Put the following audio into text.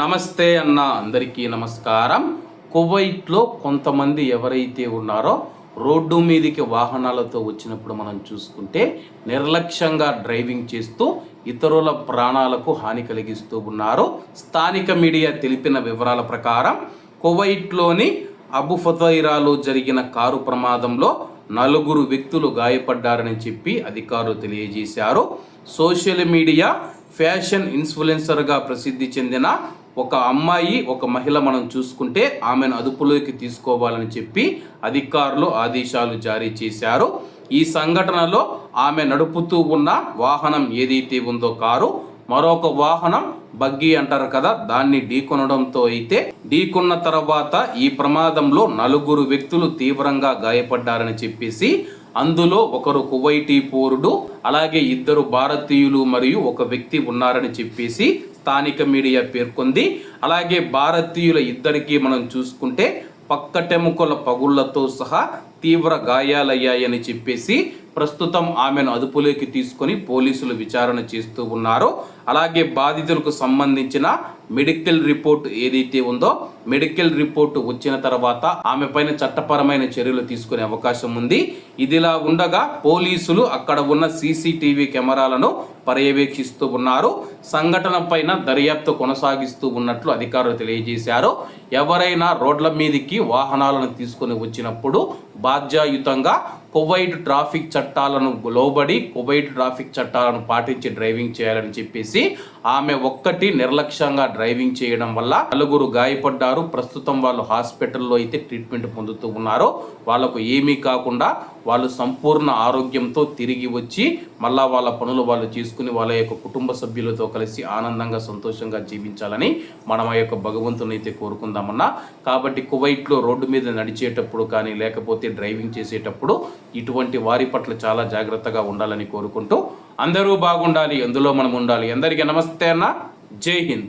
నమస్తే అన్న అందరికీ నమస్కారం. కువైట్లో కొంతమంది ఎవరైతే ఉన్నారో రోడ్డు మీదకి వాహనాలతో వచ్చినప్పుడు మనం చూసుకుంటే నిర్లక్ష్యంగా డ్రైవింగ్ చేస్తూ ఇతరుల ప్రాణాలకు హాని కలిగిస్తూ ఉన్నారు. స్థానిక మీడియా తెలిపిన వివరాల ప్రకారం కువైట్లోని అబుఫతైరాలో జరిగిన కారు ప్రమాదంలో నలుగురు వ్యక్తులు గాయపడ్డారని చెప్పి అధికారులు తెలియజేశారు. సోషల్ మీడియా ఫ్యాషన్ ఇన్ఫ్లుయెన్సర్గా ప్రసిద్ధి చెందిన ఒక అమ్మాయి ఒక మహిళ మనం చూసుకుంటే ఆమెను అదుపులోకి తీసుకోవాలని చెప్పి అధికారులు ఆదేశాలు జారీ చేశారు. ఈ సంఘటనలో ఆమె నడుపుతూ ఉన్న వాహనం ఏదైతే ఉందో కారు మరొక వాహనం బగ్గీ అంటారు కదా దాన్ని ఢీకొనడంతో అయితే ఢీకొన్న తర్వాత ఈ ప్రమాదంలో నలుగురు వ్యక్తులు తీవ్రంగా గాయపడ్డారని చెప్పేసి అందులో ఒకరు కువైటీ పౌరుడు అలాగే ఇద్దరు భారతీయులు మరియు ఒక వ్యక్తి ఉన్నారని చెప్పేసి స్థానిక మీడియా పేర్కొంది. అలాగే భారతీయుల ఇద్దరికి మనం చూసుకుంటే పక్కటెముకల పగుళ్ళతో సహా తీవ్ర గాయాలయ్యాయని చెప్పేసి ప్రస్తుతం ఆమెను అదుపులోకి తీసుకొని పోలీసులు విచారణ చేస్తూ ఉన్నారు. అలాగే బాధితులకు సంబంధించిన మెడికల్ రిపోర్ట్ ఏదైతే ఉందో మెడికల్ రిపోర్ట్ వచ్చిన తర్వాత ఆమె పైన చట్టపరమైన చర్యలు తీసుకునే అవకాశం ఉంది. ఇదిలా ఉండగా పోలీసులు అక్కడ ఉన్న సీసీటీవీ కెమెరాలను పర్యవేక్షిస్తూ ఉన్నారు. సంఘటన పైన దర్యాప్తు కొనసాగిస్తూ ఉన్నట్లు అధికారులు తెలియజేశారు. ఎవరైనా రోడ్ల మీదకి వాహనాలను తీసుకొని వచ్చినప్పుడు బాధ్యాయుతంగా కువైట్ ట్రాఫిక్ చట్టాలను లోబడి కువైట్ ట్రాఫిక్ చట్టాలను పాటించి డ్రైవింగ్ చేయాలని చెప్పేసి ఆమె ఒక్కటి నిర్లక్ష్యంగా డ్రైవింగ్ చేయడం వల్ల నలుగురు గాయపడ్డారు. ప్రస్తుతం వాళ్ళు హాస్పిటల్లో అయితే ట్రీట్మెంట్ పొందుతూ ఉన్నారు. వాళ్ళకు ఏమీ కాకుండా వాళ్ళు సంపూర్ణ ఆరోగ్యంతో తిరిగి వచ్చి మళ్ళా వాళ్ళ పనులు వాళ్ళు చేసుకుని వాళ్ళ యొక్క కుటుంబ సభ్యులతో కలిసి ఆనందంగా సంతోషంగా జీవించాలని మనం ఆ యొక్క భగవంతుని అయితే కోరుకుందామన్నా. కాబట్టి కువైట్లో రోడ్డు మీద నడిచేటప్పుడు కానీ లేకపోతే డ్రైవింగ్ చేసేటప్పుడు ఇటువంటి వారి పట్ల చాలా జాగ్రత్తగా ఉండాలని కోరుకుంటూ అందరూ బాగుండాలి అందులో మనం ఉండాలి. అందరికీ నమస్తే అన్న. జై హింద్.